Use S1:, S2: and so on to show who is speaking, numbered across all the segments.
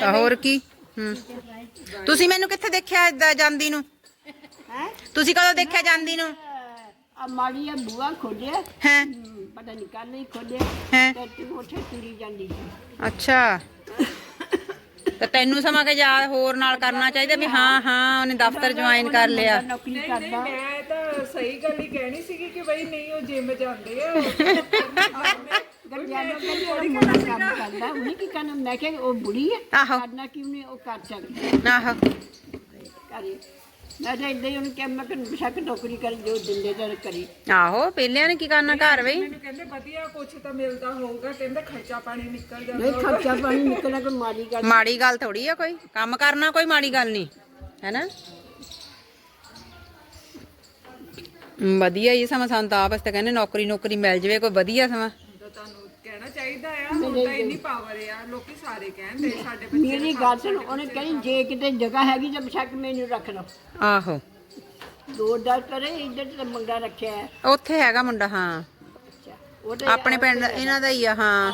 S1: ਤਾਂ ਹੋਰ ਕੀ? ਹੂੰ। ਤੁਸੀਂ ਮੈਨੂੰ ਕਿੱਥੇ ਦੇਖਿਆ ਏਦਾਂ ਜਾਂਦੀ ਨੂੰ?
S2: ਹੈ?
S1: ਤੁਸੀਂ ਕਦੋਂ ਦੇਖਿਆ ਜਾਂਦੀ ਨੂੰ?
S2: ਆ ਮਾੜੀ ਆ ਬੂਆ ਖੋਲਿਆ।
S1: ਹੈ।
S2: ਹਮ, ਪਤਾ ਨਹੀਂ ਕੱਲ ਨਹੀਂ ਖੋਲਿਆ।
S1: ਹੈ।
S2: ਤੇ ਤੂੰ ਉੱਥੇ ਤੁਰੀ ਜਾਂਦੀ ਸੀ।
S1: ਅੱਛਾ। ਤਾਂ ਤੈਨੂੰ ਸਮਾਂ ਕੇ ਯਾਦ ਹੋਰ ਨਾਲ ਕਰਨਾ ਚਾਹੀਦਾ ਵੀ ਹਾਂ ਹਾਂ ਉਹਨੇ ਦਫ਼ਤਰ ਜੁਆਇਨ ਕਰ ਲਿਆ।
S2: ਨੌਕਰੀ
S3: ਨਹੀਂ
S2: ਕਰਦਾ।
S3: ਮੈਂ ਤਾਂ ਸਹੀ ਗੱਲ ਹੀ ਕਹਿਣੀ ਸੀਗੀ ਕਿ ਬਈ ਨਹੀਂ ਉਹ ਜਿਮ ਜਾਂਦੇ ਆ।
S2: ਗਰਜਾਨਾ ਕਹਿੰਦੀ ਉਹ ਮੁੰਡਾ ਕੰਮ ਕਰਦਾ ਉਹਨੇ ਕੀ ਕਰਨਾ? ਮੈਂ ਕਿਹਾ ਉਹ ਬੁੜੀ ਹੈ
S1: ਆਹੋ।
S2: ਕਰਨਾ ਕਿਉਂ ਨਹੀਂ ਉਹ ਕਰ ਸਕਦੀ?
S1: ਆਹੋ।
S2: ਕਰੇ ਮੈਂ ਤਾਂ ਇਦਾਂ ਹੀ ਉਹਨੂੰ ਕਿਹਾ ਮੈਂ ਕਿ ਬੇਸ਼ੱਕ ਨੌਕਰੀ ਕਰ ਜੋ ਦਿੰਦੇ ਤਾਂ ਕਰੀ।
S1: ਆਹੋ ਪਹਿਲਿਆਂ ਨੇ ਕੀ ਕਰਨਾ ਘਰ ਬਈ?
S3: ਮੈਨੂੰ ਕਹਿੰਦੇ ਵਧੀਆ ਕੁਛ ਤਾਂ ਮਿਲਦਾ ਹੋਊਗਾ ਕਹਿੰਦੇ ਖਰਚਾ ਪਾਣੀ ਨਿਕਲ ਜਾਂਦਾ
S2: ਨਹੀਂ ਖਰਚਾ ਪਾਣੀ ਨਿਕਲਣਾ ਕੋਈ ਮਾੜੀ ਗੱਲ
S1: ਮਾੜੀ ਗੱਲ ਥੋੜੀ ਆ ਕੋਈ ਕੰਮ ਕਰਨਾ ਕੋਈ ਮਾੜੀ ਗੱਲ ਨਹੀਂ ਹੈਨਾ? ਵਧੀਆ ਹੀ ਸਮਾਂ ਸਾਨੂੰ ਤਾਂ ਆਪਸ ਤੇ ਕਹਿੰਦੇ ਨੌਕਰੀ ਨੌਕਰੀ ਮਿਲ ਜਵੇ ਕੋਈ ਵਧੀਆ ਸਮਾਂ।
S3: ਤਾਂ ਤੁਹਾਨੂੰ ਕਹਿਣਾ ਚਾਹੀਦਾ ਆ ਹੁਣ ਤਾਂ ਇੰਨੀ ਪਾਵਰ ਆ ਲੋਕੀ ਸਾਰੇ ਕਹਿੰਦੇ ਸਾਡੇ ਬੱਚੇ
S2: ਮੇਰੀ ਗੱਲ ਸੁਣ ਉਹਨੇ ਕਹਿੰਦੀ ਜੇ ਕਿਤੇ ਜਗ੍ਹਾ ਹੈਗੀ ਤਾਂ ਬੇਸ਼ੱਕ ਮੈਨੂੰ ਰੱਖ ਲਓ
S1: ਆਹੋ।
S2: ਦੋ ਦਾ ਕਰੇ ਇੱਧਰ ਤੇ ਮੁੰਡਾ ਰੱਖਿਆ ਹੈ।
S1: ਉੱਥੇ ਹੈਗਾ ਮੁੰਡਾ ਹਾਂ।
S2: ਅੱਛਾ ਉਹ ਤੇ
S1: ਆਪਣੇ ਪਿੰਡ ਦਾ ਇਹਨਾਂ ਦਾ ਹੀ ਆ ਹਾਂ।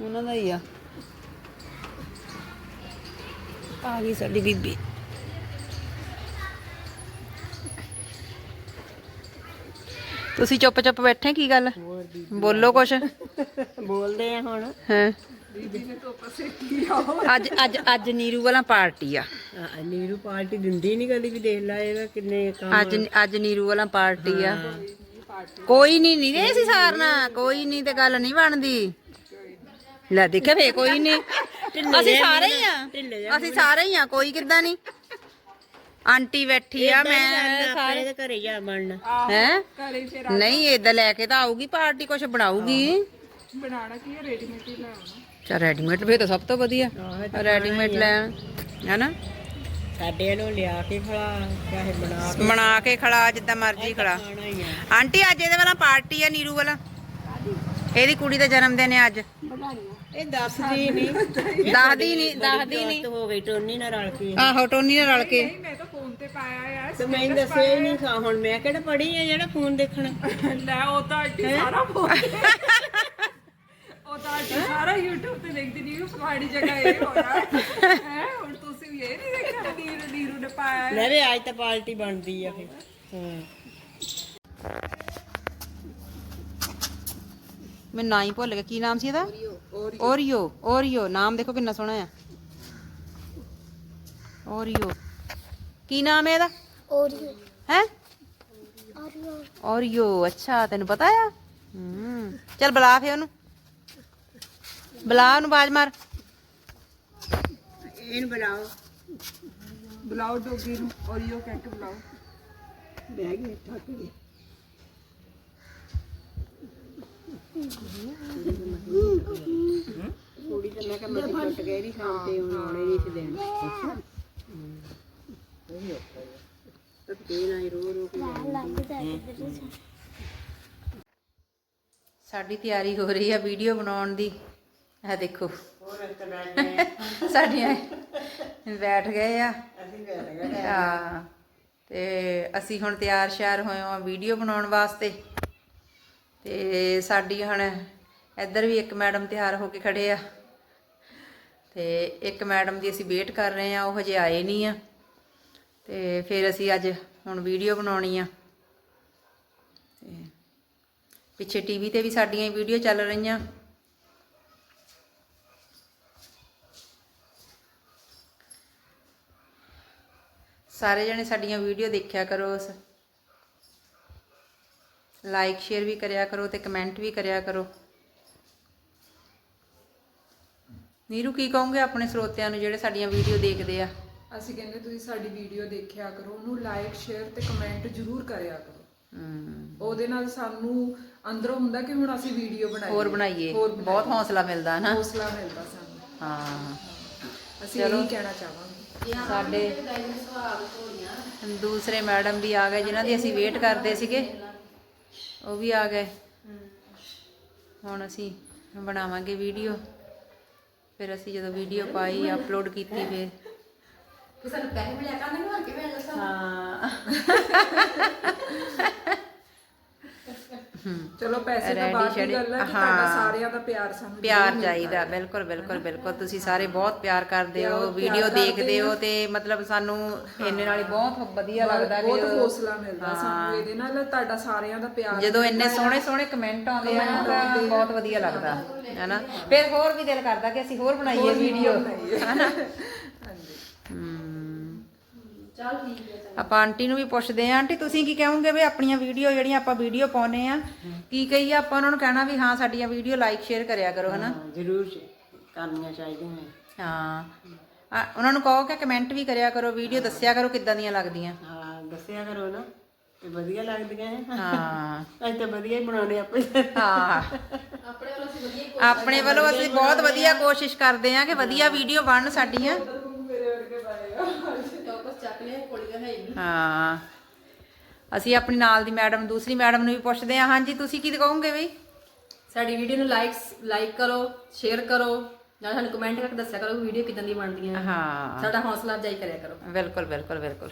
S1: ਉਹਨਾਂ ਦਾ ਹੀ ਆ। ਆ ਗਈ ਸਾਡੀ ਬੀਬੀ। ਤੁਸੀਂ ਚੁੱਪ ਚੁੱਪ ਬੈਠੇ ਕੀ ਗੱਲ? ਬੋਲੋ ਕੁਛ।
S2: ਬੋਲਦੇ ਆ ਹੁਣ।
S1: ਹਾਂ? ਅੱਜ ਅੱਜ ਅੱਜ ਨੀਰੂ ਵਾਲਾ ਪਾਰਟੀ ਆ।
S2: ਨੀਰੂ ਪਾਰਟੀ ਦਿੰਦੀ ਨਹੀਂ ਕਦੀ ਵੀ ਦੇਖ ਲੈ ਇਹਦਾ ਕਿੰਨੇ ਕੰਮ
S1: ਅੱਜ ਅੱਜ ਨੀਰੂ ਵਾਲਾ ਪਾਰਟੀ ਆ। ਕੋਈ ਨਹੀਂ ਨਹੀਂ ਅਸੀਂ ਸਾਰਨਾ ਕੋਈ ਨਹੀਂ ਤੇ ਗੱਲ ਨਹੀਂ ਬਣਦੀ। ਲੈ ਦੇਖੇ ਵੇ ਕੋਈ ਨਹੀਂ ਅਸੀਂ ਸਾਰੇ ਹੀ ਆ। ਅਸੀਂ ਸਾਰੇ ਹੀ ਆ ਕੋਈ ਕਿੱਦਾਂ ਨਹੀਂ ਆਂਟੀ ਬੈਠੀ ਆ ਮੈਂ ਸਾਰੇ
S2: ਦੇ ਘਰੇ ਜਾ ਬਣਨਾ।
S1: ਹੈ? ਨਹੀਂ ਏਦਾਂ ਲੈ ਕੇ ਤਾਂ ਆਊਗੀ ਪਾਰਟੀ ਕੁਛ ਬਣਾਊਗੀ।
S3: ਬਣਾਉਣਾ ਕੀ ਹੈ ਰੈਡੀਮੇਡ ਹੀ ਲੈ ਆਉਣਾ।
S1: ਚਾ ਰੈਡੀਮੇਡ ਫੇਰ ਤਾਂ ਸਭ ਤੋਂ ਵਧੀਆ। ਰੈਡੀਮੇਡ ਲੈ ਹੈਨਾ?
S2: ਸਾਡੇ ਨੂੰ ਲਿਆ ਕੇ ਖਲਾ ਚਾਹੇ ਬਣਾ
S1: ਬਣਾ ਕੇ ਖੜਾ ਜਿੱਦਾਂ ਮਰਜ਼ੀ ਖੜਾ
S2: ਹੀ
S1: ਆਂਟੀ ਅੱਜ ਇਹਦੇ ਵਾਲਾ ਪਾਰਟੀ ਆ ਨੀਰੂ ਵਾਲਾ? ਇਹਦੀ ਕੁੜੀ ਦਾ ਜਨਮ ਦਿਨ ਹੈ ਅੱਜ।
S2: ਇਹ ਦੱਸਦੀ ਨਹੀਂ
S1: ਦੱਸਦੀ ਨਹੀਂ ਦੱਸਦੀ ਨਹੀਂ
S2: ਹੋ ਗਈ ਟੋਨੀ ਨਾਲ ਰਲ ਕੇ।
S1: ਆਹੋ ਟੋਨੀ ਨਾਲ ਰਲ ਕੇ।
S3: ਨਹੀਂ ਮੈਂ ਤਾਂ ਫੋਨ ਤੇ ਪਾਇਆ ਆ
S2: ਤੇ ਮੈਂ ਦੱਸਿਆ ਹੀ ਨਹੀਂ ਸਾ ਹੁਣ ਮੈਂ ਕਿਹੜਾ ਪੜੀ ਆ ਜਿਹੜਾ ਫੋਨ ਦੇਖਣਾ?
S3: ਲੈ ਉਹ ਤਾਂ ਆਂਟੀ ਸਾਰਾ ਫੋਨ ਉਹ ਤਾਂ ਆਂਟੀ ਸਾਰਾ YouTube ਤੇ ਦੇਖਦੀ ਨਹੀਂ ਫਲਾੜੀ ਜਗ੍ਹਾ ਇਹ ਹੋਇਆ ਹੈ ਹੁਣ ਤੁਸੀਂ ਵੀ ਇਹ ਨਹੀਂ ਦੇਖਿਆ ਨੀਰੂ ਨੀਰੂ ਨੇ ਪਾਇਆ ਹੈ।
S2: ਲੈ ਵੀ ਅੱਜ ਤਾਂ ਪਾਰਟੀ ਬਣਦੀ ਆ ਫਿਰ। ਹਾਂ।
S1: ਮੈਂ ਨਾਂ ਹੀ ਭੁੱਲ ਗਿਆ ਕੀ ਨਾਮ ਸੀ ਇਹਦਾ? ਓਰੀਓ ਓਰੀਓ ਨਾਮ ਦੇਖੋ ਕਿੰਨਾ ਸੋਹਣਾ ਆ। ਓਰੀਓ ਕੀ ਨਾਮ ਹੈ ਇਹਦਾ?
S4: ਓਰੀਓ
S1: ਹੈ?
S4: ਓਰੀਓ
S1: ਓਰੀਓ ਅੱਛਾ ਤੈਨੂੰ ਪਤਾ ਆ? ਹੂੰ ਚੱਲ ਬੁਲਾ ਫੇ ਉਹਨੂੰ। ਬੁਲਾ ਉਹਨੂੰ ਬਾਜ ਮਾਰ।
S2: ਇਹਨੂੰ ਬਣਾਓ
S3: ਬੁਲਾਓ ਡੋਗੀ ਨੂੰ ਔਰੀਓ ਕਹਿ ਕੇ ਬੁਲਾਓ।
S2: ਬਹਿ ਗਏ ਥੱਕ ਗਏ। ਕੁੜੀ ਤਾਂ ਮੈਂ ਕਿਹਾ ਮੈਂ ਟੁੱਟ ਗਈ ਨਹੀਂ ਸ਼ਾਮ ਤੇ ਹੁਣ ਆਉਣੇ ਨਹੀਂ ਸੀ ਦੇਣ ਧੱਕੇ ਨਾਲ ਹੀ ਰੋ ਰੋ ਕੇ
S1: ਸਾਡੀ ਤਿਆਰੀ ਹੋ ਰਹੀ ਆ ਵੀਡੀਓ ਬਣਾਉਣ ਦੀ। ਇਹ ਦੇਖੋ। ਸਾਡੀਆਂ ਬੈਠ ਗਏ ਆ। ਹਾਂ, ਤੇ ਅਸੀਂ ਹੁਣ ਤਿਆਰ ਸ਼ਿਆਰ ਹੋਏ ਆ ਵੀਡੀਓ ਬਣਾਉਣ ਵਾਸਤੇ। ਤੇ ਸਾਡੀ ਹੁਣ ਇੱਧਰ ਵੀ ਇੱਕ ਮੈਡਮ ਤਿਆਰ ਹੋ ਕੇ ਖੜੇ ਆ। ਤੇ ਇੱਕ ਮੈਡਮ ਦੀ ਅਸੀਂ ਵੇਟ ਕਰ ਰਹੇ ਆ, ਉਹ ਹਜੇ ਆਏ ਨਹੀਂ ਆ। ਤੇ ਫਿਰ ਅਸੀਂ ਅੱਜ ਹੁਣ ਵੀਡੀਓ ਬਣਾਉਣੀ ਆ। ਤੇ ਪਿੱਛੇ ਟੀਵੀ ਤੇ ਵੀ ਸਾਡੀਆਂ ਹੀ ਵੀਡੀਓ ਚੱਲ ਰਹੀਆਂ। ਸਾਰੇ ਜਣੇ ਸਾਡੀਆਂ ਵੀਡੀਓ ਦੇਖਿਆ ਕਰੋ ਲਾਈਕ ਸ਼ੇਅਰ ਵੀ ਕਰਿਆ ਕਰੋ ਤੇ ਕਮੈਂਟ ਵੀ ਕਰਿਆ ਕਰੋ। ਨੀਰੂ ਕੀ ਕਹੋਗੇ ਆਪਣੇ ਸਰੋਤਿਆਂ ਨੂੰ ਜਿਹੜੇ ਸਾਡੀਆਂ ਵੀਡੀਓ ਦੇਖਦੇ ਆ?
S3: ਅਸੀਂ ਕਹਿੰਦੇ ਤੁਸੀਂ ਸਾਡੀ ਵੀਡੀਓ ਦੇਖਿਆ ਕਰੋ ਉਹਨੂੰ ਲਾਈਕ ਸ਼ੇਅਰ ਤੇ ਕਮੈਂਟ ਜ਼ਰੂਰ ਕਰਿਆ ਕਰੋ। ਉਹਦੇ ਨਾਲ ਸਾਨੂੰ ਅੰਦਰੋਂ ਹੁੰਦਾ ਕਿ ਹੁਣ ਅਸੀਂ ਵੀਡੀਓ ਬਣਾਈਏ।
S1: ਹੋਰ ਬਣਾਈਏ।
S3: ਹੋਰ
S1: ਬਹੁਤ ਹੌਸਲਾ ਮਿਲਦਾ ਹੈ ਨਾ।
S3: ਹੌਸਲਾ ਮਿਲਦਾ ਸਾਨੂੰ।
S1: ਹਾਂ।
S3: ਅਸੀਂ ਇਹੀ ਕਹਿਣਾ ਚਾਹਾਂਗੇ।
S1: ਸਾਡੇ ਦੂਸਰੇ ਮੈਡਮ ਵੀ ਆ ਗਏ ਜਿਨ੍ਹਾਂ ਦੀ ਅਸੀਂ ਵੇਟ ਕਰਦੇ ਸੀਗੇ। ਉਹ ਵੀ ਆ ਗਏ। ਹੁਣ ਅਸੀਂ ਬਣਾਵਾਂਗੇ ਵੀਡੀਓ। ਫਿਰ ਅਸੀਂ ਜਦੋਂ ਵੀਡੀਓ ਪਾਈ ਅਪਲੋਡ ਕੀਤੀ ਫਿਰ। ਸਾਨੂੰ ਪੈਸੇ ਮਿਲਿਆ ਕਰਦੇ ਨਾ ਕਿ ਹਾਂ।
S3: ਚਲੋ ਪੈਸੇ ਤਾਂ ਬਾਅਦ ਦੀ ਗੱਲ ਹੈ ਕਿ। ਤੁਹਾਡਾ ਸਾਰਿਆਂ ਦਾ ਪਿਆਰ ਸਾਨੂੰ
S1: ਪਿਆਰ ਚਾਹੀਦਾ। ਬਿਲਕੁਲ ਬਿਲਕੁਲ ਬਿਲਕੁਲ। ਤੁਸੀਂ ਸਾਰੇ ਬਹੁਤ ਪਿਆਰ ਕਰਦੇ ਹੋ ਵੀਡੀਓ ਦੇਖਦੇ ਹੋ। ਤੇ ਮਤਲਬ ਸਾਨੂੰ ਇੰਨੇ ਨਾਲ ਬਹੁਤ ਵਧੀਆ ਲੱਗਦਾ
S3: ਬਹੁਤ
S1: ਉਹ-
S3: ਹੌਸਲਾ ਮਿਲਦਾ ਸਾਨੂੰ ਇਹਦੇ ਨਾਲ ਤੁਹਾਡਾ ਸਾਰਿਆਂ ਦਾ ਪਿਆਰ
S1: ਜਦੋਂ ਇੰਨੇ ਸੋਹਣੇ ਸੋਹਣੇ ਕਮੈਂਟ ਆਉਂਦੇ ਆ ਤਾਂ ਬਹੁਤ ਵਧੀਆ ਲੱਗਦਾ। ਹੈਨਾ? ਫਿਰ ਹੋਰ ਵੀ ਦਿਲ ਕਰਦਾ ਕਿ ਅਸੀਂ ਹੋਰ ਬਣਾਈਏ ਵੀਡੀਓ। ਹੈਨਾ?
S5: ਚਲ ਠੀਕ ਹੈ
S1: ਆਪਾਂ ਆਂਟੀ ਨੂੰ ਵੀ ਪੁੱਛਦੇ ਆ ਆਂਟੀ ਤੁਸੀਂ ਕੀ ਕਹੋਗੇ ਵੀ ਆਪਣੀਆਂ ਵੀਡੀਓ ਜਿਹੜੀਆਂ ਆਪਾਂ ਵੀਡੀਓ ਪਾਉਨੇ ਆ ਕੀ ਕਹੀਏ ਆਪਾਂ ਉਹਨਾਂ ਨੂੰ ਕਹਿਣਾ ਵੀ ਹਾਂ ਸਾਡੀਆਂ ਵੀਡੀਓ ਲਾਈਕ ਸ਼ੇਅਰ ਕਰਿਆ ਕਰੋ ਹਨਾ?
S2: ਜ਼ਰੂਰ ਕਰਨੀਆਂ ਚਾਹੀਦੀਆਂ ਨੇ।
S1: ਹਾਂ। ਆ, ਉਹਨਾਂ ਨੂੰ ਕਹੋ ਕਿ ਕਮੈਂਟ ਵੀ ਕਰਿਆ ਕਰੋ ਵੀਡੀਓ ਦੱਸਿਆ ਕਰੋ ਕਿੱਦਾਂ ਦੀਆਂ ਲੱਗਦੀਆਂ।
S2: ਹਾਂ ਦੱਸਿਆ ਕਰੋ ਨਾ ਤੇ ਵਧੀਆ ਲੱਗਦੀਆਂ ਹੈ
S1: ਹਾਂ।
S2: ਅਸੀਂ ਤਾਂ ਵਧੀਆ ਹੀ ਬਣਾਉਣੇ ਆਪੇ।
S1: ਹਾਂ।
S5: ਆਪਣੇ ਵੱਲੋਂ ਅਸੀਂ ਵਧੀਆ
S1: ਆਪਣੇ ਵੱਲੋਂ ਅਸੀਂ ਬਹੁਤ ਵਧੀਆ ਕੋਸ਼ਿਸ਼ ਕਰਦੇ ਆ ਕਿ ਵਧੀਆ ਵੀਡੀਓ ਬਣਨ ਸਾਡੀਆਂ
S5: ਟੌਪਸ ਚੱਕ ਲਿਆ ਕੋਲੀਆਂ ਹੈ। ਹੀ
S1: ਹਾਂ ਅਸੀਂ ਆਪਣੀ ਨਾਲ ਦੀ ਮੈਡਮ ਦੂਸਰੀ ਮੈਡਮ ਨੂੰ ਵੀ ਪੁੱਛਦੇ ਆ ਹਾਂਜੀ ਤੁਸੀਂ ਕੀ ਕਹੋਗੇ ਬਈ?
S5: ਸਾਡੀ ਵੀਡੀਓ ਨੂੰ ਲਾਈਕਸ ਲਾਈਕ ਕਰੋ ਸ਼ੇਅਰ ਕਰੋ। ਨਾਲ ਸਾਨੂੰ ਕਮੈਂਟ ਕਰਕੇ ਦੱਸਿਆ ਕਰੋ ਵੀਡੀਓ ਕਿਦਾਂ ਦੀ ਬਣਦੀਆਂ। ਹੈ।
S1: ਹਾਂ
S5: ਸਾਡਾ ਹੌਸਲਾ ਅਫਜ਼ਾਈ ਕਰਿਆ ਕਰੋ।
S1: ਬਿਲਕੁਲ ਬਿਲਕੁਲ ਬਿਲਕੁਲ।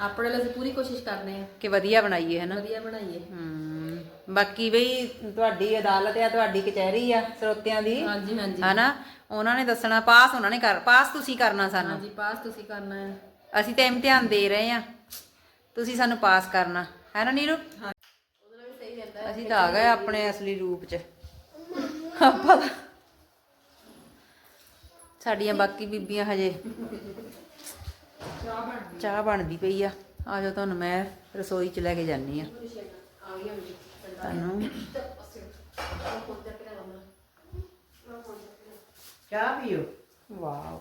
S5: ਆਪਣੇ ਅਸੀਂ ਪੂਰੀ ਕੋਸ਼ਿਸ਼ ਕਰਦੇ ਹਾਂ
S1: ਕਿ ਵਧੀਆ ਬਣਾਈਏ ਹਨਾ?
S5: ਵਧੀਆ ਬਣਾਈਏ।
S1: ਹਮ, ਬਾਕੀ ਬਈ ਤੁਹਾਡੀ ਅਦਾਲਤ ਆ ਤੁਹਾਡੀ ਕਚਹਿਰੀ ਆ ਸਰੋਤਿਆਂ ਦੀ।
S5: ਹਾਂਜੀ ਹਾਂਜੀ।
S1: ਹਨਾ? ਉਹਨਾਂ ਨੇ ਦੱਸਣਾ ਪਾਸ ਉਹਨਾਂ ਨੇ ਕਰ ਪਾਸ ਤੁਸੀਂ ਕਰਨਾ ਸਾਨੂੰ।
S5: ਹਾਂਜੀ ਪਾਸ ਤੁਸੀਂ ਕਰਨਾ ਹੈ।
S1: ਅਸੀਂ ਤਾਂ ਇਮਤਿਹਾਨ ਦੇ ਰਹੇ ਆ ਤੁਸੀਂ ਸਾਨੂੰ ਪਾਸ ਕਰਨਾ। ਹੈ ਨਾ ਨੀਰੂ? ਅਸੀਂ ਤਾਂ ਆ ਗਏ ਆਪਣੇ ਅਸਲੀ ਰੂਪ 'ਚ। ਆਪਾਂ ਤਾਂ- ਸਾਡੀਆਂ ਬਾਕੀ ਬੀਬੀਆਂ ਹਜੇ ਚਾਹ ਬਣਦੀ ਪਈ ਆ। ਆ ਜਾਓ ਤੁਹਾਨੂੰ ਮੈਂ ਰਸੋਈ 'ਚ ਲੈ ਕੇ ਜਾਨੀ ਆ ਤੁਹਾਨੂੰ
S2: ਚਾਹ ਪੀਓ।
S1: ਵਾਓ।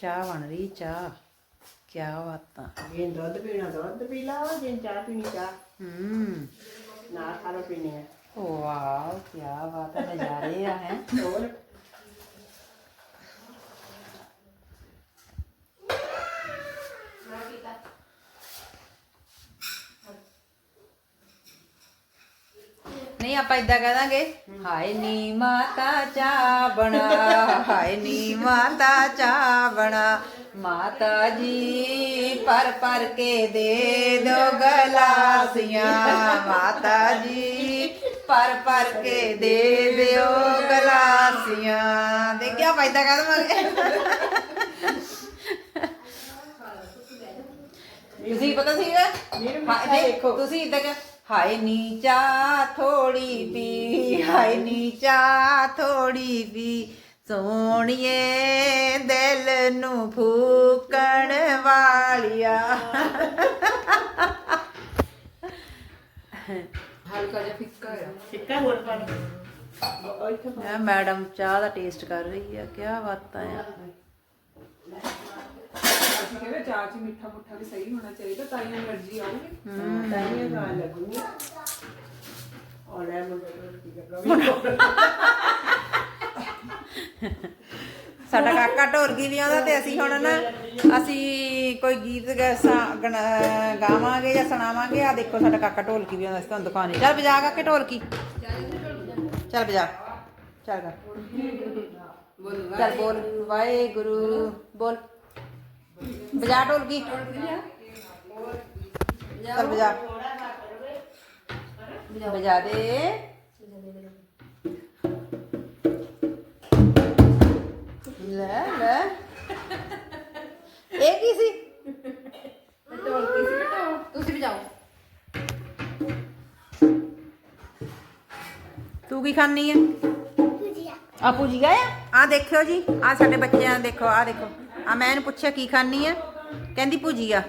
S1: ਚਾਹ ਬਣ ਰਹੀ ਚਾਹ। ਕੀ ਬਾਤਾਂ।
S2: ਜੇ ਦੁੱਧ ਪੀਣਾ ਦੁੱਧ ਪੀ ਲਾਓ ਜੇ ਚਾਹ ਪੀਣੀ ਚਾਹ।
S1: ਹੂੰ।
S2: ਨਾ ਖਾਣਾ ਪੀਣੀ ਹੈ
S1: ਵਾਓ ਕੀ ਬਾਤ ਹੈ ਨਜ਼ਾਰੇ ਆ ਹੈ।
S2: ਹੋਰ?
S1: ਨਹੀਂ ਆਪਾਂ ਇਦਾਂ ਕਹਿ ਦਾਂਗੇ ਹਾਏ ਨੀ ਮਾਤਾ ਚਾਹ ਬਣਾ ਹਾਏ ਨੀ ਮਾਤਾ ਚਾਹ ਬਣਾ ਮਾਤਾ ਜੀ ਪਰ ਪਰ ਕੇ ਦੇ ਦੋ ਗਲਾਸੀਆਂ ਮਾਤਾ ਜੀ ਪਰ ਪਰ ਕੇ ਦੇ ਦਿਓ ਗਲਾਸੀਆਂ। ਦੇਖਿਆ ਫਾਇਦਾ ਕਰ ਦਵਾਂਗੇ? ਤੁਸੀਂ ਪਤਾ ਸੀਗਾ? ਨਹੀਂ, ਤੁਸੀਂ ਇਦਾਂ ਕਿ ਹਾਏ ਨੀਚਾ ਥੋੜੀ ਪੀ ਹਾਏ ਨੀਚਾ ਥੋੜੀ ਪੀ ਸੋਹਣੀਏ ਦਿਲ ਨੂੰ ਫੂਕਣ ਵਾਲਿਆ।
S3: ਹਲਕਾ ਜਿਹਾ ਫਿੱਕਾ ਆ
S2: ਸਿੱਕਾ ਹੋਰ ਪਾ ਲਓ।
S1: ਇਹ ਮੈਡਮ ਚਾਹ ਦਾ ਟੇਸਟ ਕਰ ਰਹੀ ਆ ਕੀ ਬਾਤਾਂ ਆ।
S3: ਅਸੀਂ
S1: ਸਾਡਾ ਕਾਕਾ ਢੋਲਕੀ ਵੀ ਆਉਂਦਾ ਤੇ ਅਸੀਂ ਹੁਣ ਨਾ ਅਸੀਂ ਕੋਈ ਗੀਤ ਗਾਵਾਂਗੇ ਜਾਂ ਸੁਣਾਵਾਂਗੇ। ਆ ਦੇਖੋ ਸਾਡਾ ਕਾਕਾ ਢੋਲਕੀ ਵੀ ਆਉਂਦਾ ਅਸੀਂ ਤੁਹਾਨੂੰ ਦਿਖਾਉਣੀ। ਚੱਲ ਬਜਾ ਕਾਕੇ ਢੋਲਕੀ ਚੱਲ ਵਜਾ। ਚੱਲ ਗਾ ਚੱਲ ਬੋਲ। ਵਾਹਿਗੁਰੂ। ਬੋਲ। ਵਜਾ ਢੋਲਕੀ ਚੱਲ ਵਜਾ ਵਜਾ ਦੇ ਲੈ ਲੈ ਇਹ ਕੀ ਸੀ
S5: ਤੁਸੀਂ ਵੀ ਜਾਓ
S1: ਤੂੰ ਕੀ ਖਾਣੀ ਹੈ
S4: ਭੁਜੀਆ
S1: ਆਪੂ ਜੀ ਗਏ ਆ ਦੇਖਿਓ ਜੀ ਆ ਸਾਡੇ ਬੱਚਿਆਂ ਦੇਖੋ ਆ ਦੇਖੋ ਆ ਮੈਂ ਇਹਨੂੰ ਪੁੱਛਿਆ, ਕੀ ਖਾਣੀ ਆ? ਕਹਿੰਦੀ ਭੁਜੀਆ।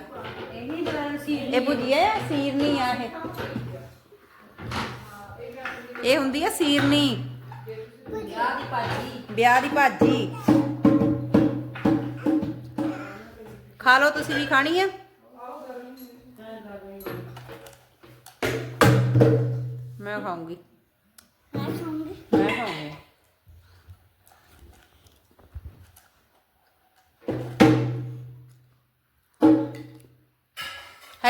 S1: ਇਹ ਭੁਜੀਆ ਆ, ਸੀਰਨੀ ਆ ਇਹ? ਇਹ ਹੁੰਦੀ ਆ ਸੀਰਨੀ।
S5: ਵਿਆਹ ਦੀ ਭਾਜੀ
S1: ਵਿਆਹ ਦੀ ਭਾਜੀ। ਖਾ ਲਓ, ਤੁਸੀਂ ਵੀ ਖਾਣੀ ਆ? ਮੈਂ ਖਾਊਂਗੀ।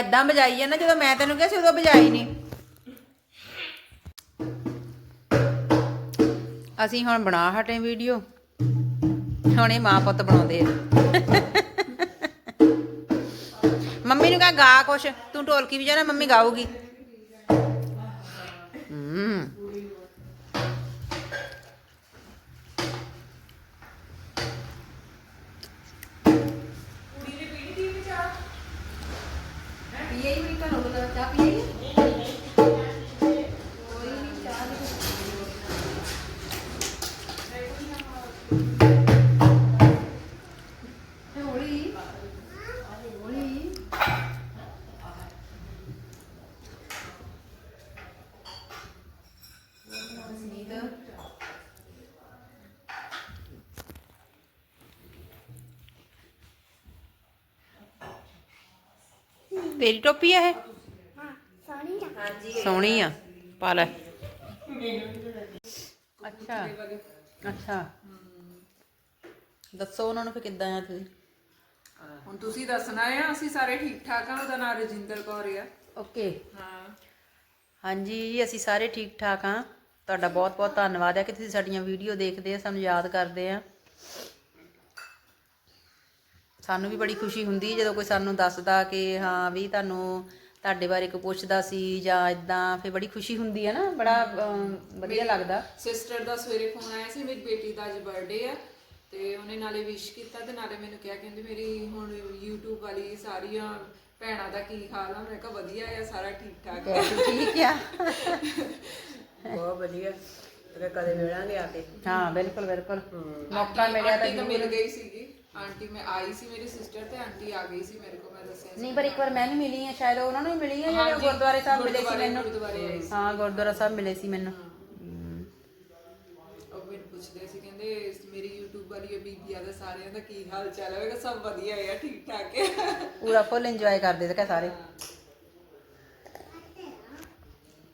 S1: ਏਦਾਂ ਬਜਾਈ ਆ ਨਾ, ਜਦੋਂ ਮੈਂ ਤੈਨੂੰ ਕਿਹਾ ਸੀ ਉਦੋਂ ਬਜਾਈ ਨਹੀਂ ਅਸੀਂ ਹੁਣ ਬਣਾ ਹਟੇ ਵੀਡੀਓ। ਹੁਣ ਇਹ ਮਾਂ ਪੁੱਤ ਬਣਾਉਂਦੇ ਆ। ਮੰਮੀ ਨੂੰ ਕਹ ਗਾ ਕੁਛ, ਤੂੰ ਢੋਲਕੀ ਵਜਾ ਨਾ, ਮੰਮੀ ਗਾਊਗੀ। ਤੇਰੀ ਟੋਪੀ ਆ ਇਹ?
S4: ਸੋਹਣੀ ਆ।
S1: ਆ ਪਾ ਲੈ। ਅੱਛਾ। ਅੱਛਾ। ਦੱਸੋ ਉਹਨਾਂ ਨੂੰ ਫਿਰ ਕਿੱਦਾਂ ਆ ਤੁਸੀਂ?
S3: ਹੁਣ ਤੁਸੀਂ ਦੱਸਣਾ ਆ ਅਸੀਂ ਸਾਰੇ ਠੀਕ ਠਾਕ ਆ ਉਹਦਾ ਨਾਮ ਰਜਿੰਦਰ ਕੌਰ ਆ।
S1: ਓਕੇ।
S3: ਹਾਂ।
S1: ਹਾਂਜੀ ਅਸੀਂ ਸਾਰੇ ਠੀਕ ਠਾਕ ਹਾਂ ਤੁਹਾਡਾ ਬਹੁਤ ਬਹੁਤ ਧੰਨਵਾਦ ਹੈ ਕਿ ਤੁਸੀਂ ਸਾਡੀਆਂ ਵੀਡੀਓ ਦੇਖਦੇ ਆ ਸਾਨੂੰ ਯਾਦ ਕਰਦੇ ਆ। ਸਾਨੂੰ ਵੀ ਬੜੀ ਖੁਸ਼ੀ ਹੁੰਦੀ ਹੈ ਜਦੋਂ ਕੋਈ ਸਾਨੂੰ ਦੱਸਦਾ ਕਿ ਹਾਂ ਵੀ ਤੁਹਾਨੂੰ ਤੁਹਾਡੇ ਬਾਰੇ ਕੋਈ ਪੁੱਛਦਾ ਸੀ ਜਾਂ ਇਦਾਂ ਫਿਰ ਬੜੀ ਖੁਸ਼ੀ ਹੁੰਦੀ ਹੈ ਨਾ ਬੜਾ ਅਮ, ਵਧੀਆ ਲੱਗਦਾ।
S3: ਸਿਸਟਰ ਦਾ ਸਵੇਰੇ ਫੋਨ ਆਇਆ ਸੀ ਮੇਰੀ ਬੇਟੀ ਦਾ ਅੱਜ ਬਰਥਡੇ ਆ ਤੇ ਉਹਨੇ ਨਾਲੇ ਵਿਸ਼ ਕੀਤਾ ਤੇ ਨਾਲੇ ਮੈਨੂੰ ਕਿਹਾ ਕਹਿੰਦੀ ਮੇਰੀ ਹੁਣ YouTube ਵਾਲੀ ਸਾਰੀਆਂ ਭੈਣਾਂ ਦਾ ਕੀ ਹਾਲ ਆ? ਮੈਂ ਕਿਹਾ ਵਧੀਆ ਆ ਸਾਰਾ ਠੀਕ ਠਾਕ ਆ
S1: ਠੀਕ ਆ।
S2: ਬਹੁਤ ਵਧੀਆ। ਤੇ ਕਦੇ ਮਿਲਾਂਗੇ ਆ ਕੇ?
S1: ਹਾਂ ਬਿਲਕੁਲ ਬਿਲਕੁਲ। ਮੌਕਾ ਮਿਲਿਆ ਤਾਂ
S3: ਆਂਟੀ ਤਾਂ ਮਿਲ ਗਈ ਸੀਗੀ। ਆਂਟੀ ਮੈਂ ਆਈ ਸੀ ਮੇਰੀ ਸਿਸਟਰ ਤੇ ਆਂਟੀ ਆ ਗਈ ਸੀ ਮੇਰੇ ਕੋਲ ਮੈਂ ਦੱਸਿਆ ਸੀ।
S1: ਨਹੀਂ ਪਰ ਇੱਕ ਵਾਰ ਮੈਂ ਵੀ ਮਿਲੀ ਆ ਸ਼ਾਇਦ ਉਹਨਾਂ ਨੂੰ ਮਿਲੀ ਆ ਜਿਹੜੇ ਗੁਰਦੁਆਰੇ ਸਾਹਿਬ ਮਿਲੇ ਸੀ ਮੈਨੂੰ?
S3: ਗੁਰਦੁਆਰੇ ਆਈ ਸੀ।
S1: ਹਾਂ ਗੁਰਦੁਆਰਾ ਸਾਹਿਬ ਮਿਲੇ ਸੀ ਮੈਨੂੰ। ਹਮ।
S3: ਉਹ ਮੈਨੂੰ ਪੁੱਛਦੇ ਸੀ ਕਹਿੰਦੇ ਮੇਰੀ YouTube ਵਾਲੀ ਬੀਬੀਆਂ ਦਾ ਸਾਰਿਆਂ ਦਾ ਕੀ ਹਾਲ ਚਾਲ ਹੈ? ਮੈਂ ਕਿਹਾ ਸਭ ਵਧੀਆ ਹੈ ਠੀਕ ਠਾਕ ਹੈ।
S1: ਪੂਰਾ ਫੁੱਲ ਇੰਜੋਏ ਕਰਦੇ ਤੇ ਸਾਰੇ।